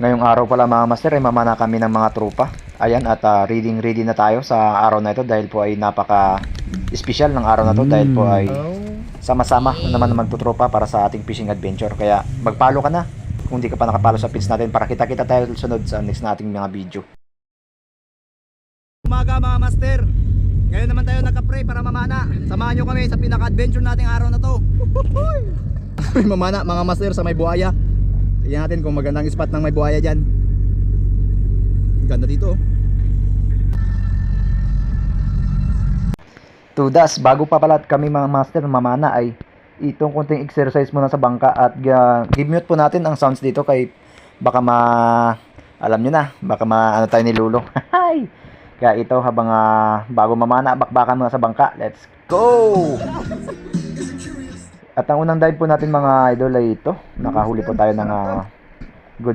Ngayong araw pala mga master ay mamana kami ng mga tropa. Ayan at ah, reading ready na tayo sa araw na ito dahil po ay napaka special ng araw na to dahil po ay sama-sama naman na magtutropa para sa ating fishing adventure. Kaya magpalo ka na kung di ka pa nakapalo sa pins natin para kita-kita tayo sunod sa next nating mga video. Umaga mga master. Ngayon naman tayo nagka-pray para mamana. Samahan nyo kami sa pinaka-adventure nating araw na to. May mamana mga master sa may buhaya. Tingnan natin kung magandang spot ng may buhaya dyan. Ganda dito. oh. Tudas, bago pa pala kami mga master mamana ay itong kunting exercise muna sa bangka at uh, mute po natin ang sounds dito kay baka ma alam nyo na, baka ma ano tayo ni Lulo. Kaya ito habang ah, bago mamana, bakbakan muna sa bangka. Let's go! At ang unang dive po natin mga idol ay ito. Nakahuli po tayo ng ah,